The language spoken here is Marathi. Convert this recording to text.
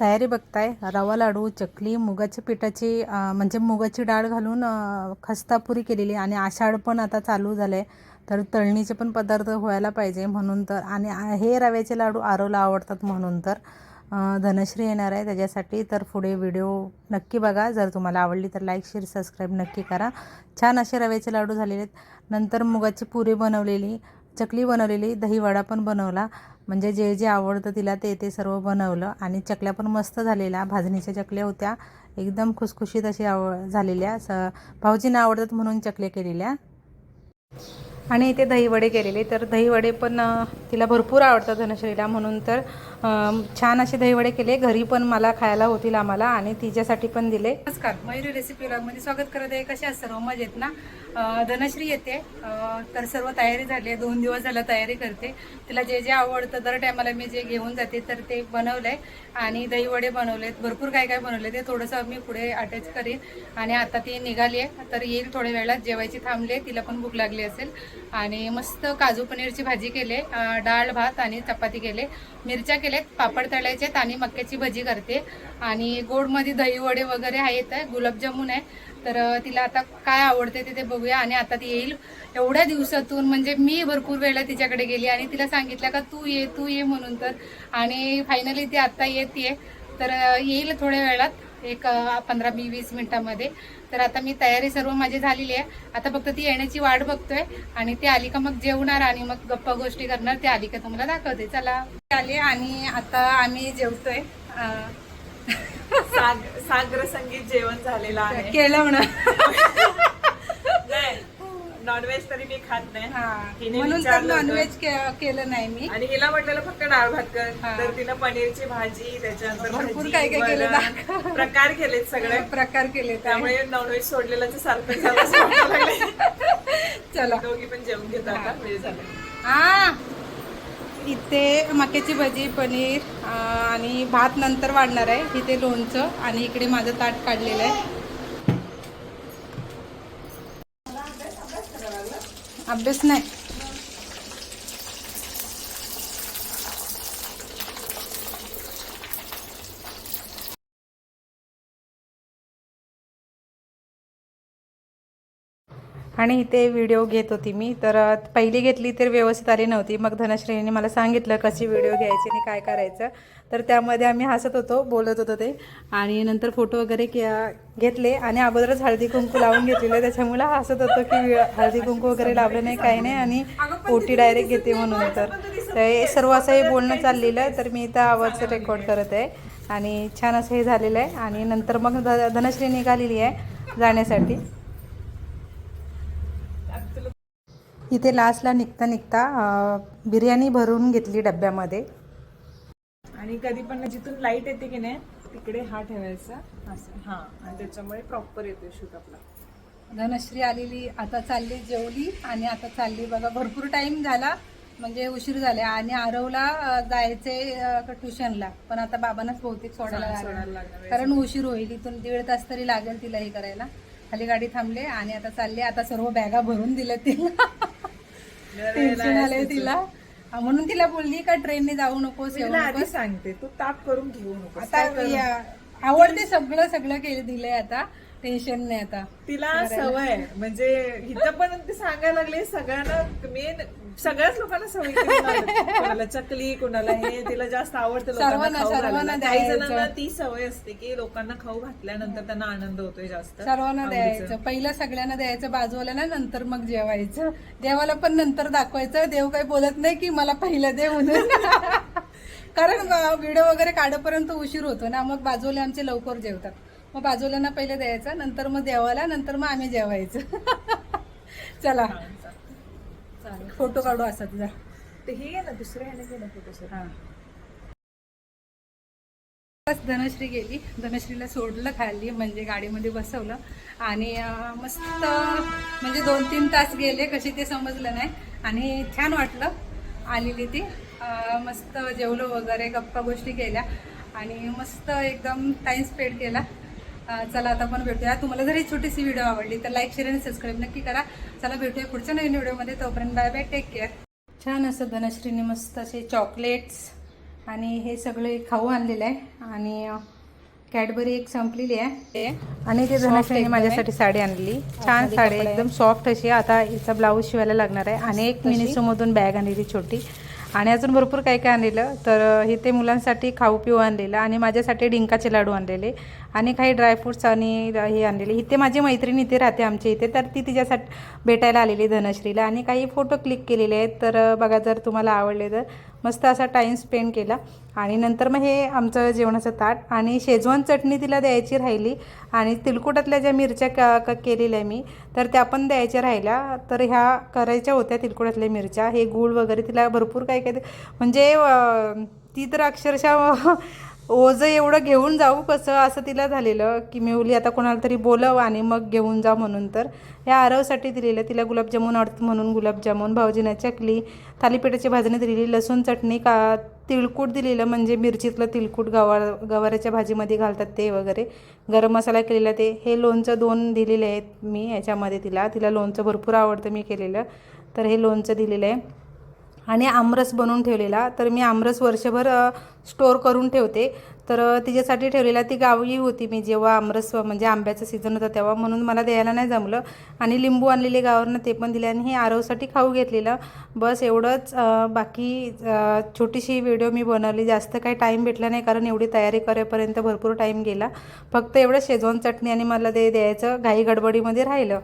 तयारी बघताय. रवा लाडू चकली मुगाच्या पिठाची म्हणजे मुगाची डाळ घालून खस्तापुरी केलेली आणि आषाढ पण आता चालू झालं आहे तर तळणीचे पण पदार्थ व्हायला पाहिजे म्हणून तर. आणि हे रव्याचे लाडू आरोला आवडतात म्हणून तर. धनश्री येणार आहे त्याच्यासाठी. तर पुढे व्हिडिओ नक्की बघा. जर तुम्हाला आवडली तर लाईक शेअर सबस्क्राईब नक्की करा. छान असे रव्याचे लाडू झालेले आहेत. नंतर मुगाची पुरी बनवलेली. चकली बनवलेली दहीवडा पण बनवला. म्हणजे जे जे आवडतं तिला ते ते सर्व बनवलं. आणि चकल्या पण मस्त झालेल्या. भाजणीच्या चकल्या होत्या. एकदम खुसखुशीत अशी आव झालेल्या. स भाऊजींना आवडतात म्हणून चकल्या केलेल्या. आणि इथे दहीवडे केलेले. तर दहीवडे पण तिला भरपूर आवडतात धनश्रीला. म्हणून तर छान असे दहीवडे केले. घरी पण मला खायला होतील आम्हाला आणि तिच्यासाठी पण दिले. नमस्कार. मयुरी रेसिपी ब्लॉगमध्ये स्वागत करत आहे. कशा आहात सर्व मजेत ना? धनश्री येते. तर सर्व तयारी झाली आहे. दोन दिवस झालं तयारी करते. तिला जे जे आवडतं दर टायमाला मी जे घेऊन जाते तर ते बनवलंय. आणि दहीवडे बनवलेत. भरपूर काय काय बनवले ते थोडंसं मी पुढे अटॅच करेन. आणि आता ती निघाली आहे. तर येईल थोड्या वेळात. जेवायची थांबली तिला पण भूक लागली असेल. आणि मस्त काजू पनीरची भाजी केले डाळ भात आणि चपाती केले. मिरच्या केल्यात पापड तळायचे आणि मक्याची भजी करते. आणि गोडमध्ये दहीवडे वगैरे आहेत गुलाबजामून आहे. तर तिला आता काय आवडते ते ते बघूया आणि आता ती येईल. एवढ्या दिवसातून म्हणजे मी भरपूर वेळेला तिच्याकडे गेली आणि तिला सांगितलं का तू ये तू ये म्हणून तर. आणि फायनली ती आता येते. तर येईल थोड्या वेळात. एक पंधरा वी वीस मिनिटामध्ये. तर आता मी तयारी सर्व माझी झालेली आहे. आता फक्त ती येण्याची वाट बघतोय आणि ती आली का मग जेवणार आणि मग गप्पा गोष्टी करणार. ती आली का तुम्हाला दाखवते. चला. आली आणि आता आम्ही जेवतोय. साग सागर संगीत जेवण झालेलं आहे. केलं म्हणा नॉनव्हेज तरी मी खात नाही. हा. म्हणून तर विचारलं होतं. नॉनव्हेज केलं नाही मी. आणि हिला म्हटलेलं फक्त डाळ भात कर. हा. तर तिनं पनीरची भाजी त्याच्यानंतर भरपूर भाजी, काय काय केलं वरण, दाखव. प्रकार केलेत सगळे. प्रकार केले त्यामुळे नॉनव्हेज सोडलेलं सारखं झालं असं वाटायला लागलंय. चला. दोघी पण जेवण घेतो आता. वेळ झाला. हा इथे मक्याची भजी पनीर अं, आणि भात नंतर वाढणार आहे. इथे लोणचं आणि इकडे माझं ताट काढलेलं आहे. अभ्यास नाही आणि इथे व्हिडिओ घेत होती मी. तर पहिली घेतली तर व्यवस्थित आली नव्हती. मग धनश्रीने मला सांगितलं कशी व्हिडिओ घ्यायची आणि काय करायचं. तर त्यामध्ये आम्ही हसत होतो बोलत होतो ते. आणि नंतर फोटो वगैरे घेतले आणि अगोदरच हळदी कुंकू लावून घेतलेलं. त्याच्यामुळे हसत होतो की हळदी कुंकू वगैरे लावलं नाही काही नाही. आणि ओटी डायरेक्ट घेते म्हणून. तर तर हे सर्व असं हे बोलणं चाललेलं तर मी इथं आवाज रेकॉर्ड करत आहे. आणि छान असं हे झालेलं आहे. आणि नंतर मग ध- धनश्री निघालेली आहे जाण्यासाठी. इथे लास्टला निघता निघता बिर्याणी भरून घेतली डब्यामध्ये. आणि कधी पण जिथून लाइट येते की नाही तिकडे हा ठेवायचा. असं हा आणि त्याच्यामुळे प्रॉपर येतो शूट आपला. धनश्री आलेली आता चालली जेवली आणि आता चालली बघा भरपूर टाइम झाला म्हणजे उशीर झाले. आणि आरवला जायचे ट्युशनला पण आता बाबांनाच बहुतेक सोडायला सोडायला लागणार लागणार. कारण उशीर होईल इथून दीड तास तरी लागेल तिला हे करायला. खाली गाडी थांबले आणि आता चालले. आता सर्व बॅगा भरून दिल्या तिला. टेन्शन आलंय तिला. म्हणून तिला बोलली का ट्रेनने जाऊ नकोस येऊ नकोस? सांगते तू ताप करून घेऊ नको आता आवडते सगळं सगळं केलं दिलंय आता. टेन्शन नाही आता. तिला सवय. म्हणजे इथं पण ते सांगायला लागले सगळ्यांना मेन सगळ्याच लोकांना सवय. कोणाला चकली कोणाला हे तिला जास्त आवडतं लोकांना सर्वांना- खाऊ सर्वांना घालायला. काही द्यायचं. जणांना ती सवय असते की लोकांना खाऊ घातल्यानंतर त्यांना आनंद होतोय जास्त सर्वांना आवडीचं. द्यायचं पहिलं सगळ्यांना द्यायचं बाजूवाल्याला नंतर मग जेवायचं देवाला पण नंतर दाखवायचं देव काही बोलत नाही की मला पहिलं दे म्हणून कारण व्हिडिओ वगैरे काढपर्यंत उशीर होतो ना मग बाजूला आमचे लवकर जेवतात मग बाजूल्यांना पहिले द्यायचं नंतर मग देवाला नंतर मग आम्ही जेवायचं चला. फोटो काढू असा तुझा ते हे घे ना दुसऱ्या ह्याने घे ना फोटो हा. बस धनश्री गेली. धनश्रीला सोडलं खाली म्हणजे गाडीमध्ये बसवलं. आणि मस्त म्हणजे दोन तीन तास गेले कशी ते समजलं नाही. आणि छान वाटलं. आलेली ती. मस्त जेवलो वगैरे गप्पा गोष्टी केल्या. आणि मस्त एकदम टाईम स्पेंड केला. चला आता पण भेटूया. तुम्हाला जर ही छोटीशी व्हिडिओ आवडली तर लाईक शेअर आणि सबस्क्राईब नक्की करा. चला भेटूया पुढच्या नवीन व्हिडिओमध्ये. तोपर्यंत बाय बाय टेक केअर छान असं धनश्रीने मस्त असे चॉकलेट्स आणि हे सगळे खाऊ आणलेलं आहे. आणि कॅडबरी एक संपलेली आहे. आणि ते धनश्रीने माझ्यासाठी साडी आणली. छान साडी एकदम सॉफ्ट अशी. आता हिचा ब्लाऊज शिवायला लागणार आहे. आणि एक मिनिसोमधून बॅग आणलेली छोटी. आणि अजून भरपूर काय काय आणलेलं. तर हे ते मुलांसाठी खाऊ पिऊ आणलेलं आणि माझ्यासाठी डिंकाचे लाडू आणलेले आणि काही ड्रायफ्रुट्स आणि हे आणलेले. इथे माझी मैत्रीण इथे राहते आमच्या इथे तर ती तिच्यासाठी भेटायला आलेली धनश्रीला आणि काही फोटो क्लिक केलेले आहेत. तर बघा जर तुम्हाला आवडले तर. मस्त असा टाईम स्पेंड केला. आणि नंतर मग हे आमचं जेवणाचं ताट आणि शेजवान चटणी तिला द्यायची राहिली. आणि तिलकुटातल्या ज्या मिरच्या क क केलेल्या मी तर त्या पण द्यायच्या राहिल्या. तर ह्या करायच्या होत्या तिलकुटातल्या मिरच्या. हे गूळ वगैरे तिला भरपूर काय काय म्हणजे ती तर अक्षरशः ओझं एवढं घेऊन जाऊ कसं असं तिला झालेलं की मी उली आता कोणाला तरी बोलव आणि मग घेऊन जा म्हणून तर. या आरवसाठी दिलेलं तिला गुलाबजामुन आवडतं म्हणून गुलाबजामुन भाऊजीनं चकली थालीपीठाची भाजणी दिलेली लसूण चटणी का तिळकूट दिलेलं म्हणजे मिरचीतलं तिळकूट गवार गवाराच्या भाजीमध्ये घालतात ते वगैरे. गरम मसाला केलेला ते. हे लोणचं दोन दिलेले आहेत मी याच्यामध्ये तिला. तिला लोणचं भरपूर आवडतं मी केलेलं. तर हे लोणचं दिलेलं आहे. आणि आमरस बनवून ठेवलेला. तर मी आमरस वर्षभर स्टोअर करून ठेवते. तर तिच्यासाठी ठेवलेला ती गावी होती मी जेव्हा आमरस म्हणजे आंब्याचं सीझन होतं तेव्हा. म्हणून मला द्यायला नाही जमलं. आणि लिंबू आणलेले गावावरनं ते पण दिले आणि हे आरवसाठी खाऊ घेतलेलं. बस एवढंच बाकी छोटीशी व्हिडिओ मी बनवली. जास्त काही टाईम भेटला नाही कारण एवढी तयारी करेपर्यंत भरपूर टाईम गेला. फक्त एवढं शेजवान चटणी आणि मला ते द्यायचं. घाई गडबडीमध्ये राहिलं.